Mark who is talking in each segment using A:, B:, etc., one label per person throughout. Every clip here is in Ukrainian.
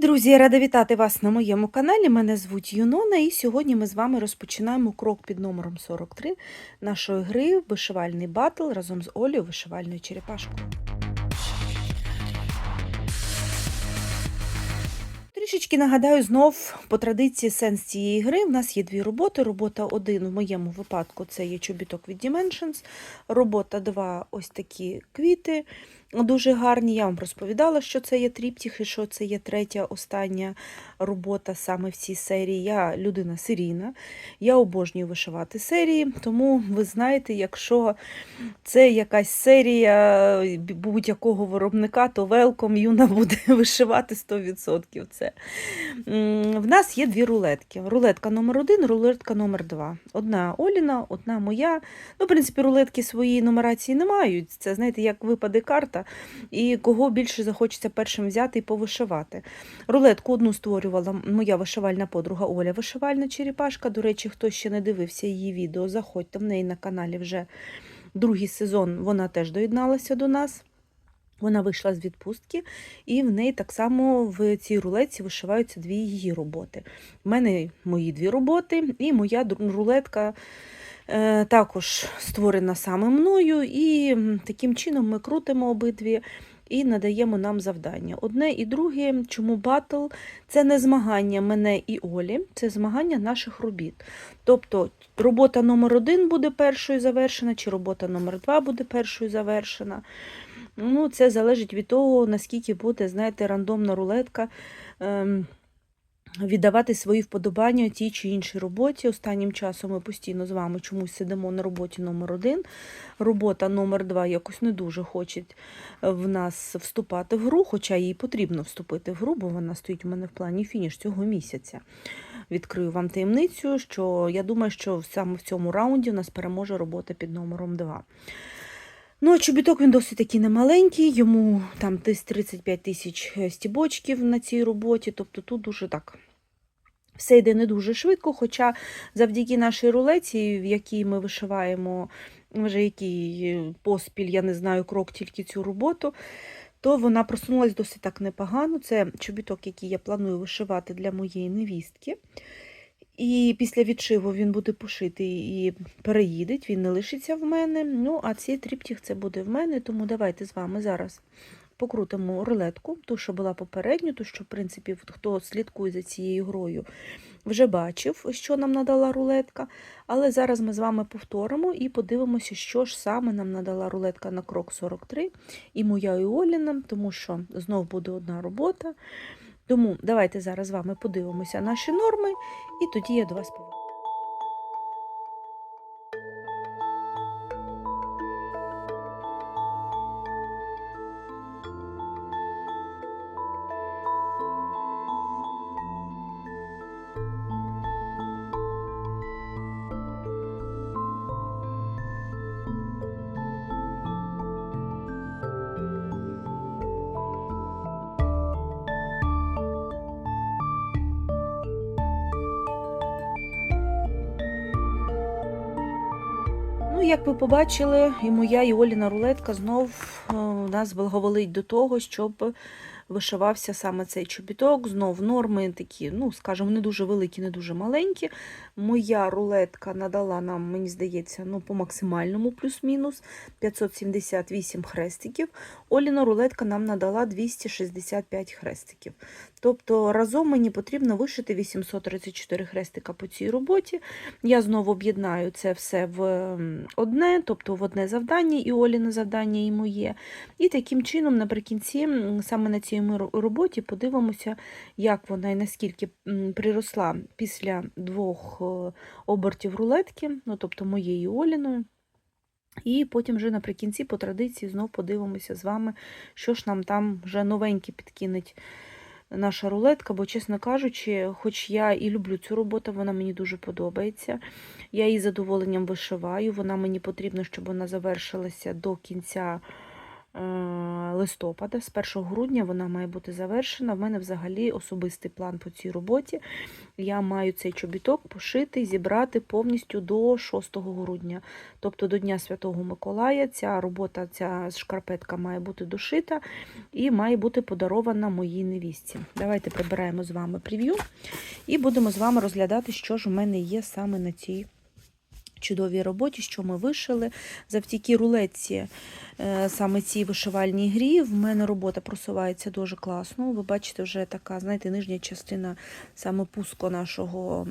A: друзі! Я рада вітати вас на моєму каналі. Мене звуть Юнона, і сьогодні ми з вами розпочинаємо крок під номером 43 нашої гри Вишивальний батл разом з Олею вишивальною черепашкою. Трішечки нагадаю знов по традиції сенс цієї гри. У нас є дві роботи. Робота 1 в моєму випадку це є чобіток від Dimensions. Робота 2 ось такі квіти. Дуже гарні. Я вам розповідала, що це є тріптіх і що це є третя остання робота саме в цій серії. Я людина серійна, я обожнюю вишивати серії, тому ви знаєте, якщо це якась серія будь-якого виробника, то велком юна буде вишивати 100% це. В нас є дві рулетки. Рулетка номер один, рулетка номер два. Одна Оліна, одна моя. Ну, в принципі, рулетки своєї нумерації не мають. Це, знаєте, як випаде карта, і кого більше захочеться першим взяти і повишивати. Рулетку одну створювала моя вишивальна подруга Оля, вишивальна черепашка. До речі, хто ще не дивився її відео, заходьте в неї на каналі вже другий сезон. Вона теж доєдналася до нас. Вона вийшла з відпустки, і в неї так само в цій рулетці вишиваються дві її роботи. У мене мої дві роботи, і моя рулетка також створена саме мною. І таким чином ми крутимо обидві і надаємо нам завдання. Одне і друге, чому батл це не змагання мене і Олі, це змагання наших робіт. Тобто робота номер один буде першою завершена, чи робота номер два буде першою завершена. Ну, це залежить від того, наскільки буде, знаєте, рандомна рулетка ем, віддавати свої вподобання тій чи іншій роботі. Останнім часом ми постійно з вами чомусь сидимо на роботі номер один. Робота номер два якось не дуже хоче в нас вступати в гру, хоча їй потрібно вступити в гру, бо вона стоїть у мене в плані фініш цього місяця. Відкрию вам таємницю, що я думаю, що саме в цьому раунді у нас переможе робота під номером 2. Ну, а чобіток він досить такий немаленький, йому там десь 35 тисяч е, стібочків на цій роботі, тобто тут дуже так. Все йде не дуже швидко, хоча завдяки нашій рулеці, в якій ми вишиваємо вже який е, поспіль, я не знаю, крок тільки цю роботу, то вона просунулась досить так непогано. Це чобіток, який я планую вишивати для моєї невістки. І після відшиву він буде пошитий і переїде, він не лишиться в мене. Ну, а цей тріптіх це буде в мене, тому давайте з вами зараз покрутимо рулетку, ту, що була попередньо, ту, що, в принципі, хто слідкує за цією грою, вже бачив, що нам надала рулетка. Але зараз ми з вами повторимо і подивимося, що ж саме нам надала рулетка на крок 43, і моя і Оліна, тому що знов буде одна робота. Тому давайте зараз з вами подивимося наші норми, і тоді я до вас повернуся. Як ви побачили, і моя, і Оліна рулетка знов е, нас благоволить до того, щоб вишивався саме цей чобіток. Знов норми такі, ну, скажімо, не дуже великі, не дуже маленькі. Моя рулетка надала нам, мені здається, ну, по максимальному плюс-мінус 578 хрестиків. Оліна рулетка нам надала 265 хрестиків. Тобто разом мені потрібно вишити 834 хрестика по цій роботі. Я знову об'єднаю це все в одне, тобто в одне завдання, і Оліне завдання, і моє. І таким чином, наприкінці, саме на цій ми ро- роботі, подивимося, як вона і наскільки приросла після двох е, обертів рулетки, ну тобто моєї Оліною. І потім вже наприкінці, по традиції, знов подивимося з вами, що ж нам там вже новеньке підкинеть наша рулетка, бо, чесно кажучи, хоч я і люблю цю роботу, вона мені дуже подобається. Я її задоволенням вишиваю. Вона мені потрібна, щоб вона завершилася до кінця листопада, з 1 грудня вона має бути завершена. В мене взагалі особистий план по цій роботі. Я маю цей чобіток пошити, зібрати повністю до 6 грудня. Тобто до Дня Святого Миколая ця робота, ця шкарпетка має бути дошита і має бути подарована моїй невістці. Давайте прибираємо з вами прев'ю і будемо з вами розглядати, що ж у мене є саме на цій чудовій роботі, що ми вишили. Завдяки рулетці, е, саме цій вишивальній грі, в мене робота просувається дуже класно. Ви бачите, вже така, знаєте, нижня частина саме пуску нашого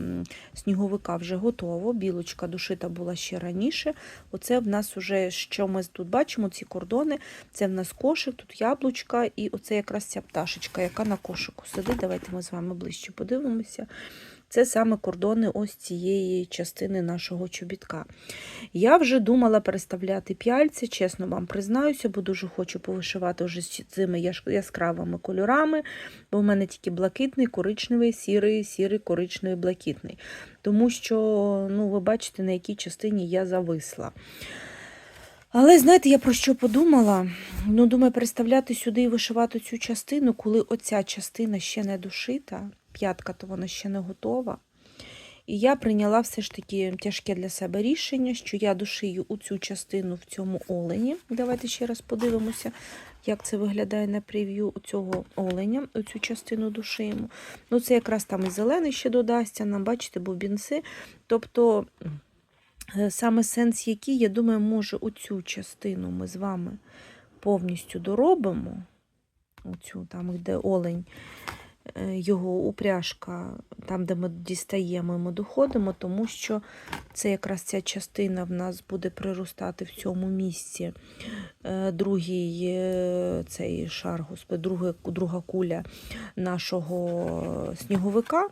A: сніговика вже готово. Білочка дошита була ще раніше. Оце в нас вже, що ми тут бачимо, ці кордони. Це в нас кошик, тут яблучка, і оце якраз ця пташечка, яка на кошику сидить. Давайте ми з вами ближче подивимося. Це саме кордони ось цієї частини нашого чобітка. Я вже думала переставляти п'яльці, чесно вам признаюся, бо дуже хочу повишивати вже цими яскравими кольорами, бо в мене тільки блакитний, коричневий, сірий, сірий, коричневий, блакитний. Тому що, ну, ви бачите, на якій частині я зависла. Але знаєте, я про що подумала? Ну, думаю, переставляти сюди і вишивати цю частину, коли оця частина ще не дошита, п'ятка, то вона ще не готова. І я прийняла все ж таки тяжке для себе рішення, що я дошию у цю частину в цьому олені. Давайте ще раз подивимося, як це виглядає на прев'ю у цього оленя. Оцю частину дошиємо. Ну, це якраз там і зелений ще додасться, нам, бачите, бубінси. Тобто, е, саме сенс який, я думаю, може оцю частину ми з вами повністю доробимо. Оцю, там, де олень його упряжка, там, де ми дістаємо, ми доходимо, тому що це якраз ця частина в нас буде приростати в цьому місці. Е, Другий е, цей шар, господи, друга, друга куля нашого сніговика.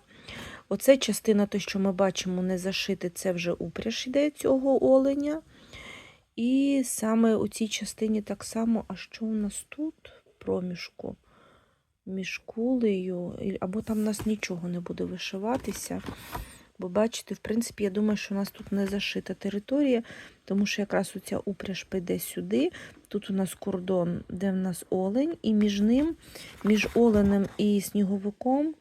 A: Оце частина, то, що ми бачимо, не зашити, це вже упряж іде цього оленя. І саме у цій частині так само, а що у нас тут в проміжку? Між кулею, або там у нас нічого не буде вишиватися. Бо бачите, в принципі, я думаю, що у нас тут не зашита територія, тому що якраз оця упряж піде сюди. Тут у нас кордон, де в нас олень, і між ним, між оленем і сніговиком,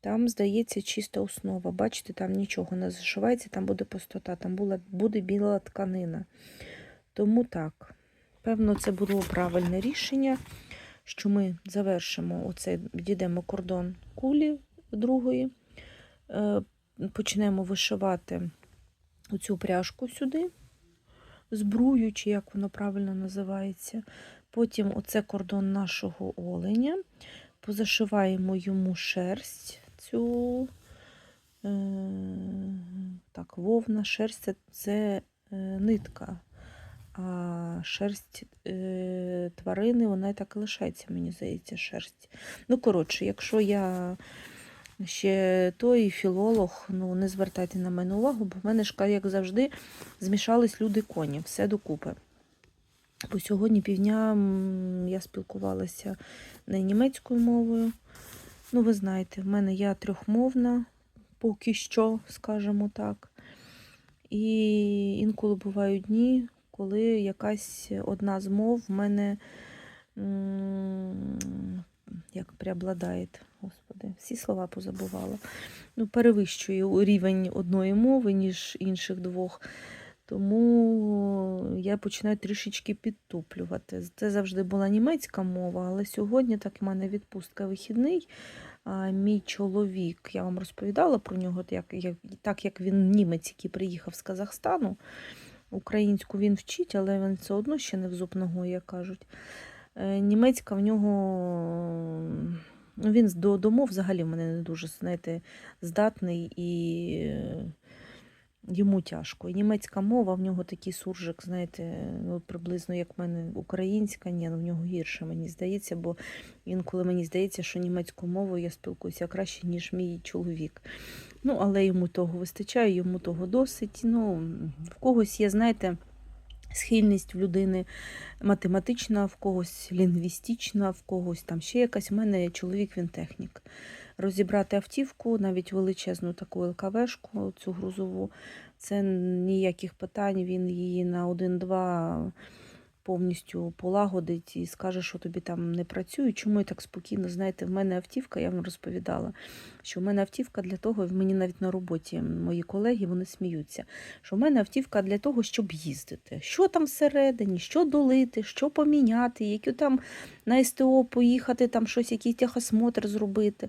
A: там, здається, чиста основа. Бачите, там нічого не зашивається, там буде пустота, там була, буде біла тканина. Тому так, певно, це було правильне рішення що ми завершимо оцей, відійдемо кордон кулі другої, е, почнемо вишивати оцю пряжку сюди, збрую, чи як воно правильно називається. Потім оце кордон нашого оленя, позашиваємо йому шерсть цю е, так, вовна, шерсть це, це е, нитка. А шерсть е, тварини, вона так і лишається, мені здається, шерсть. Ну, коротше, якщо я ще той філолог, ну не звертайте на мене увагу, бо в мене ж, як завжди, змішались люди коні, все докупи. Бо сьогодні півдня я спілкувалася не німецькою мовою. Ну, ви знаєте, в мене я трьохмовна, поки що, скажімо так. І інколи бувають дні, коли якась одна з мов в мене як преобладає, господи, всі слова позабувала. Ну, перевищує рівень одної мови, ніж інших двох. Тому я починаю трішечки підтуплювати. Це завжди була німецька мова, але сьогодні так в мене відпустка вихідний. А мій чоловік, я вам розповідала про нього, так як він німець, який приїхав з Казахстану. Українську він вчить, але він все одно ще не в зуб ногою, як кажуть. Е, Німецька в нього. Ну, він до, до мов взагалі в мене не дуже, знаєте, здатний і йому тяжко. І німецька мова, в нього такий суржик, знаєте, ну, приблизно як в мене українська, ні, ну в нього гірше, мені здається, бо інколи мені здається, що німецькою мовою я спілкуюся краще, ніж мій чоловік. Ну, але йому того вистачає, йому того досить. Ну, в когось є, знаєте, схильність в людини математична, в когось лінгвістична, в когось там ще якась. У мене чоловік він технік. Розібрати автівку, навіть величезну таку ЛКВшку, цю грузову, це ніяких питань, він її на один-два повністю полагодить і скаже, що тобі там не працює. Чому я так спокійно? Знаєте, в мене автівка, я вам розповідала, що в мене автівка для того, в мені навіть на роботі мої колеги вони сміються, що в мене автівка для того, щоб їздити. Що там всередині, що долити, що поміняти, які там на СТО поїхати, там щось, якийсь техосмотр зробити.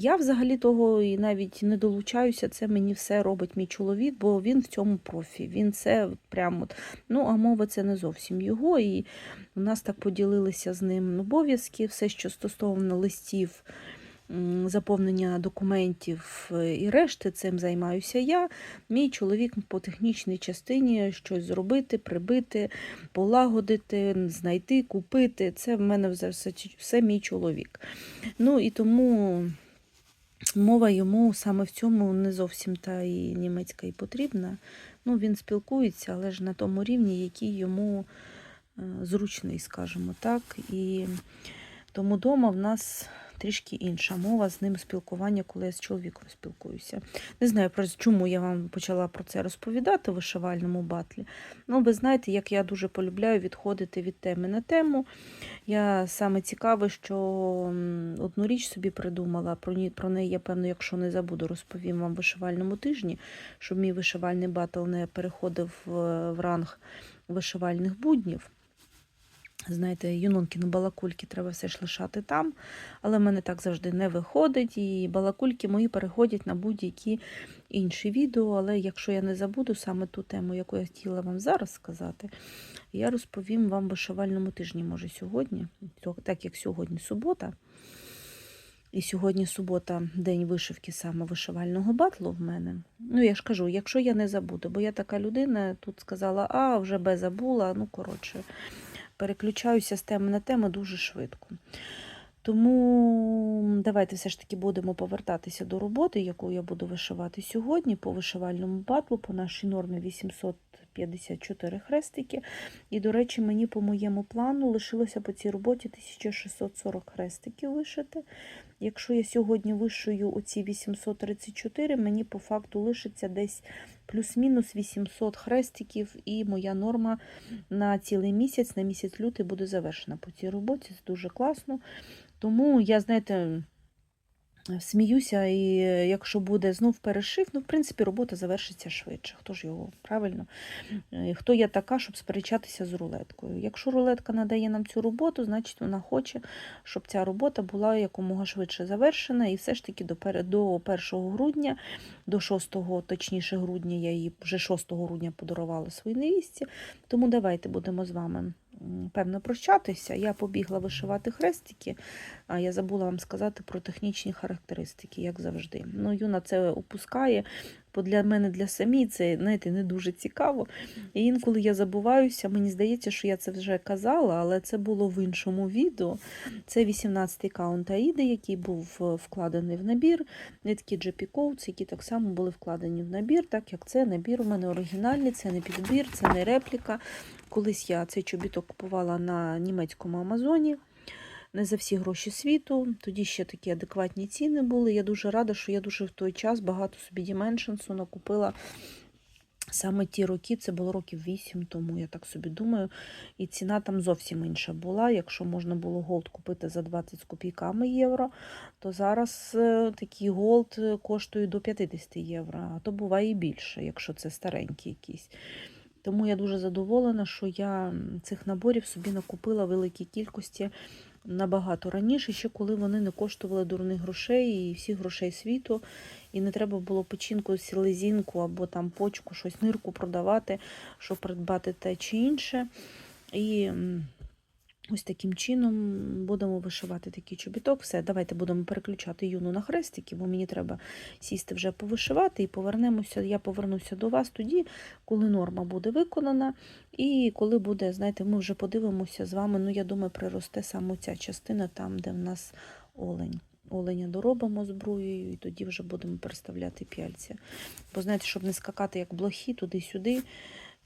A: Я взагалі того і навіть не долучаюся, це мені все робить мій чоловік, бо він в цьому профі. Він це от прям от, ну, а мова це не зовсім його. І у нас так поділилися з ним обов'язки, все, що стосовно листів, заповнення документів е, і решти, цим займаюся я. Мій чоловік по технічній частині щось зробити, прибити, полагодити, знайти, купити. Це в мене все, все мій чоловік. Ну і тому. Мова йому саме в цьому не зовсім та і німецька і потрібна. Ну, він спілкується, але ж на тому рівні, який йому е, зручний, скажімо так. І тому вдома в нас трішки інша мова з ним спілкування, коли я з чоловіком спілкуюся. Не знаю, чому я вам почала про це розповідати у вишивальному батлі. Ну, ви знаєте, як я дуже полюбляю відходити від теми на тему. Я саме цікаве, що одну річ собі придумала. Про неї, я певно, якщо не забуду, розповім вам в вишивальному тижні, щоб мій вишивальний батл не переходив в, в ранг вишивальних буднів. Знаєте, юнонки на балакульки треба все ж лишати там, але в мене так завжди не виходить, і балакульки мої переходять на будь-які інші відео. Але якщо я не забуду саме ту тему, яку я хотіла вам зараз сказати, я розповім вам в вишивальному тижні, може, сьогодні, так як сьогодні субота. І сьогодні субота, день вишивки саме вишивального батлу в мене. Ну, я ж кажу, якщо я не забуду, бо я така людина, тут сказала, а вже би забула, ну, коротше, переключаюся з теми на тему дуже швидко. Тому давайте все ж таки будемо повертатися до роботи, яку я буду вишивати сьогодні по вишивальному батлу, по нашій нормі 854 хрестики. І, до речі, мені по моєму плану лишилося по цій роботі 1640 хрестиків вишити. Якщо я сьогодні вишию оці 834, мені по факту лишиться десь плюс-мінус 800 хрестиків, і моя норма на цілий місяць, на місяць лютий буде завершена по цій роботі. Це дуже класно. Тому я, знаєте, сміюся, і якщо буде знов перешив, ну, в принципі, робота завершиться швидше. Хто ж його правильно? Е, Хто я така, щоб сперечатися з рулеткою? Якщо рулетка надає нам цю роботу, значить вона хоче, щоб ця робота була якомога швидше завершена. І все ж таки до, 1 грудня, до 6, точніше грудня, я її вже 6 грудня подарувала своїй невістці. Тому давайте будемо з вами певно прощатися. Я побігла вишивати хрестики, а я забула вам сказати про технічні характеристики, як завжди. Ну, Юна це опускає, бо для мене, для самі це знаєте, не дуже цікаво. І інколи я забуваюся, мені здається, що я це вже казала, але це було в іншому відео. Це 18-й каунт Аїди, який був е, вкладений в набір. Нитки JP Coats, які так само були вкладені в набір, так як це набір у мене оригінальний, це не підбір, це не репліка. Колись я цей чобіток купувала на німецькому Амазоні. Не за всі гроші світу. Тоді ще такі адекватні ціни були. Я дуже рада, що я дуже в той час багато собі Dimensions накупила. Саме ті роки, це було років 8 тому, я так собі думаю. І ціна там зовсім інша була. Якщо можна було голд купити за 20 з копійками євро, то зараз е, такий голд е, коштує до 50 євро, а то буває і більше, якщо це старенький якийсь. Тому я дуже задоволена, що я цих наборів собі накупила в великій кількості набагато раніше, ще коли вони не коштували дурних грошей і всіх грошей світу, і не треба було печінку, селезінку або там почку, щось нирку продавати, щоб придбати те чи інше. І ось таким чином будемо вишивати такий чобіток. Все, давайте будемо переключати юну на хрестики, бо мені треба сісти вже повишивати і повернемося. Я повернуся до вас тоді, коли норма буде виконана, і коли буде, знаєте, ми вже подивимося з вами. Ну, я думаю, приросте саме ця частина там, де в нас олень. Оленя доробимо зброєю, і тоді вже будемо переставляти п'яльця. Бо знаєте, щоб не скакати як блохи туди-сюди.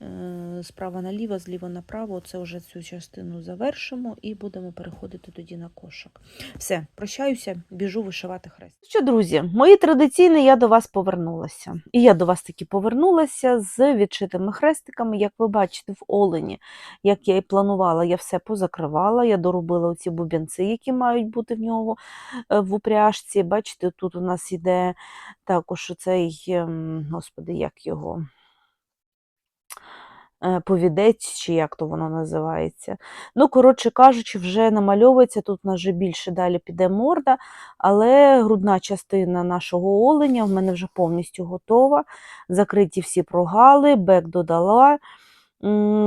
A: Е, Справа наліво, зліва направо. Це вже цю частину завершимо і будемо переходити тоді на кошик. Все, прощаюся, біжу вишивати хрест. Що, друзі, мої традиційні, я до вас повернулася. І я до вас таки повернулася з відшитими хрестиками. Як ви бачите, в Олені, як я і планувала, я все позакривала. Я доробила оці бубенці, які мають бути в нього е, в упряжці. Бачите, тут у нас іде також цей, господи, як його повідець, чи як то воно називається. Ну, коротше кажучи, вже намальовується, тут у нас вже більше далі піде морда, але грудна частина нашого оленя в мене вже повністю готова. Закриті всі прогали, бек додала.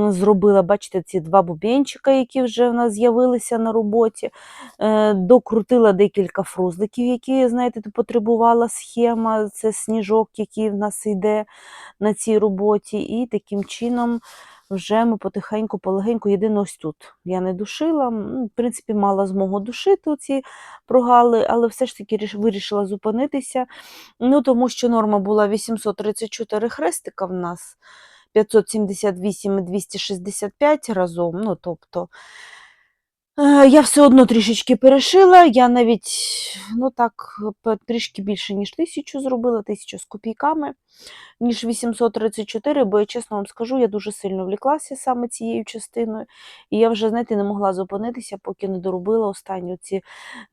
A: Зробила, бачите, ці два бубенчика, які вже в нас з'явилися на роботі. Е, Докрутила декілька фрузликів, які, знаєте, потребувала схема. Це сніжок, який в нас йде на цій роботі. І таким чином вже ми потихеньку, полегеньку, єдине ось тут. Я не душила, в принципі, мала змогу душити ці прогали, але все ж таки вирішила зупинитися. Ну, тому що норма була 834 хрестика в нас. 578 і 265 разом, ну, тобто, я все одно трішечки перешила, я навіть, ну так, трішки більше, ніж тисячу зробила, тисячу з копійками, ніж 834, бо я чесно вам скажу, я дуже сильно вліклася саме цією частиною, і я вже, знаєте, не могла зупинитися, поки не доробила останні ці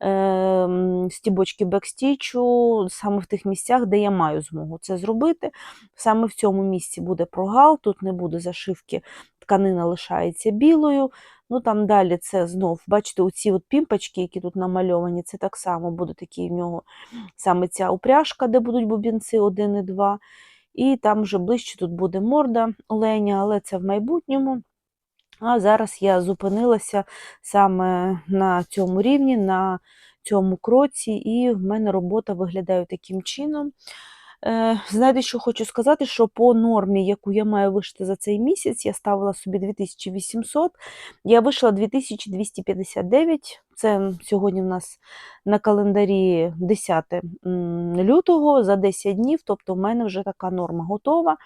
A: е, стібочки бекстічу, саме в тих місцях, де я маю змогу це зробити. Саме в цьому місці буде прогал, тут не буде зашивки, тканина лишається білою. Ну там далі це знов, бачите, оці от пімпочки, які тут намальовані, це так само буде такий в нього саме ця упряжка, де будуть бубінці 1 і 2. І там вже ближче тут буде морда оленя, але це в майбутньому. А зараз я зупинилася саме на цьому рівні, на цьому кроці, і в мене робота виглядає таким чином. Е, Знаєте, що хочу сказати, що по нормі, яку я маю вишити за цей місяць, я ставила собі 2800, я вийшла 2259. Це сьогодні в нас на календарі 10 лютого за 10 днів, тобто в мене вже така норма готова.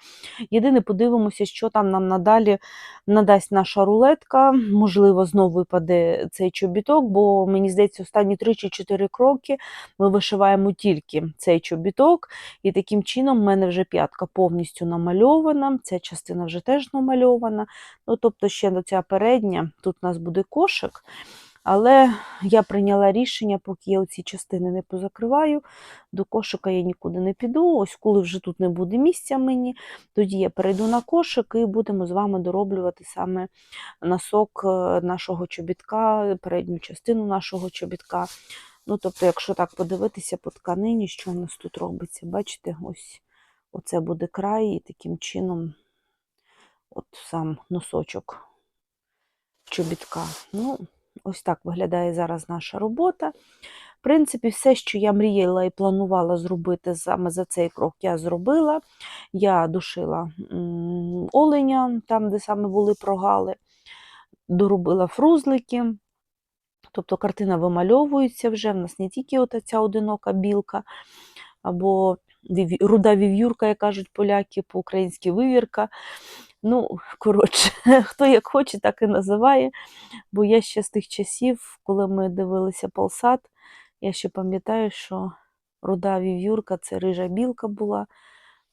A: Єдине, подивимося, що там нам надалі надасть наша рулетка. Можливо, знову випаде цей чобіток, бо мені здається, останні 3 чи 4 кроки ми вишиваємо тільки цей чобіток. І таким чином в мене вже п'ятка повністю намальована, ця частина вже теж намальована. Ну, тобто, ще ця передня, тут у нас буде кошик. Але я прийняла рішення, поки я оці частини не позакриваю, до кошика я нікуди не піду. Ось коли вже тут не буде місця мені, тоді я перейду на кошик і будемо з вами дороблювати саме носок е, нашого чобітка, передню частину нашого чобітка. Ну, тобто, якщо так подивитися по тканині, що у нас тут робиться, бачите, ось оце буде край, і таким чином от сам носочок чобітка. Ну, ось так виглядає зараз наша робота. В принципі, все, що я мріяла і планувала зробити саме за цей крок, я зробила. Я душила оленя, там, де саме були прогали, доробила фрузлики. Тобто картина вимальовується вже. В нас не тільки ця одинока білка, або руда вів'юрка, як кажуть поляки, по-українськи вивірка. Ну, коротше, хто як хоче, так і називає. Бо я ще з тих часів, коли ми дивилися Полсат, я ще пам'ятаю, що руда вів'юрка це рижа білка була.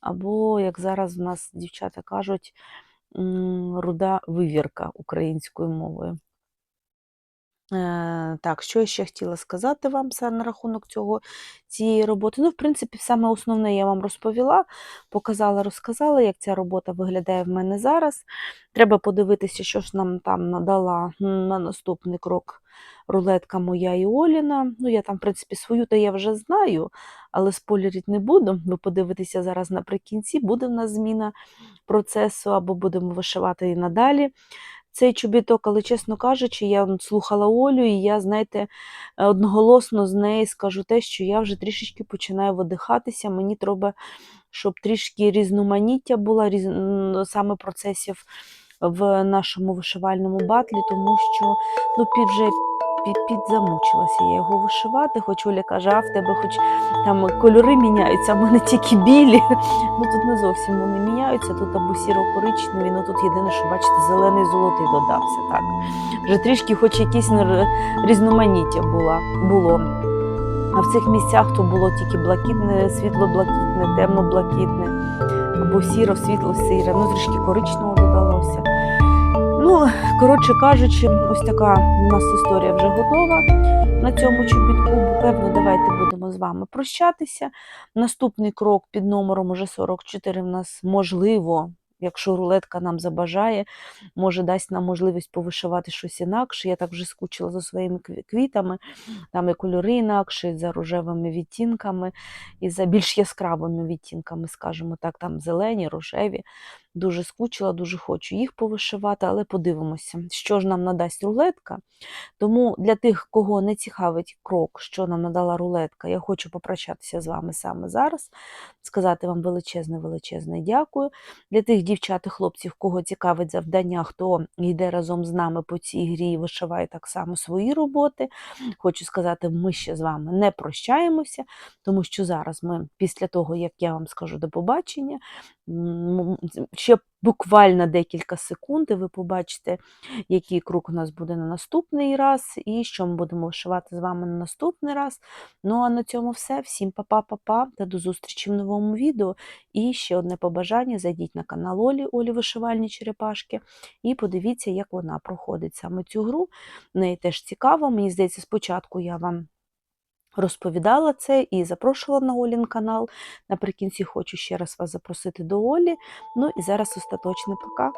A: Або, як зараз в нас дівчата кажуть, руда вивірка українською мовою. Е, Так, що я ще хотіла сказати вам на рахунок цього, цієї роботи. Ну, в принципі, саме основне я вам розповіла, показала, розказала, як ця робота виглядає в мене зараз. Треба подивитися, що ж нам там надала на наступний крок рулетка моя і Оліна. Ну, я там, в принципі, свою то я вже знаю, але спойлерити не буду. Ви подивитеся зараз наприкінці, буде в нас зміна процесу, або будемо вишивати і надалі цей чобіток, але, чесно кажучи, я слухала Олю, і я, знаєте, одноголосно з нею скажу те, що я вже трішечки починаю видихатися. Мені треба, щоб трішки різноманіття було різ... саме процесів в нашому вишивальному батлі, тому що ну, вже підзамучилася я його вишивати, хоч Оля каже, а в тебе хоч там кольори міняються, а в мене тільки білі. Ну тут не зовсім вони міняються, тут або сіро-коричневі, ну тут єдине, що бачите, зелений золотий додався. Так. Вже трішки хоч якесь ну, різноманіття була, було. А в цих місцях то було тільки блакитне, світло-блакитне, темно-блакитне, або сіро, світло-сіре, ну трішки коричневого додалося. Коротше кажучи, ось така у нас історія вже готова на цьому чобітку. Певно, давайте будемо з вами прощатися. Наступний крок під номером уже 44 в нас можливо, якщо рулетка нам забажає, може дасть нам можливість повишивати щось інакше. Я так вже скучила за своїми квітами, там і кольори інакші, за рожевими відтінками, і за більш яскравими відтінками, скажімо так, там зелені, рожеві. Дуже скучила, дуже хочу їх повишивати, але подивимося, що ж нам надасть рулетка. Тому для тих, кого не цікавить крок, що нам надала рулетка, я хочу попрощатися з вами саме зараз, сказати вам величезне, величезне дякую. Для тих дівчат і хлопців, кого цікавить завдання, хто йде разом з нами по цій грі і вишиває так само свої роботи. Хочу сказати, ми ще з вами не прощаємося, тому що зараз ми, після того, як я вам скажу до побачення, буквально декілька секунд, і ви побачите, який крок у нас буде на наступний раз, і що ми будемо вишивати з вами на наступний раз. Ну а на цьому все. Всім па-па-па-па та до зустрічі в новому відео. І ще одне побажання: зайдіть на канал Олі, Олі Вишивальні Черепашки, і подивіться, як вона проходить саме цю гру. Неї теж цікаво. Мені здається, спочатку я вам розповідала це і запрошувала на Олін канал. Наприкінці хочу ще раз вас запросити до Олі. Ну і зараз остаточне пока.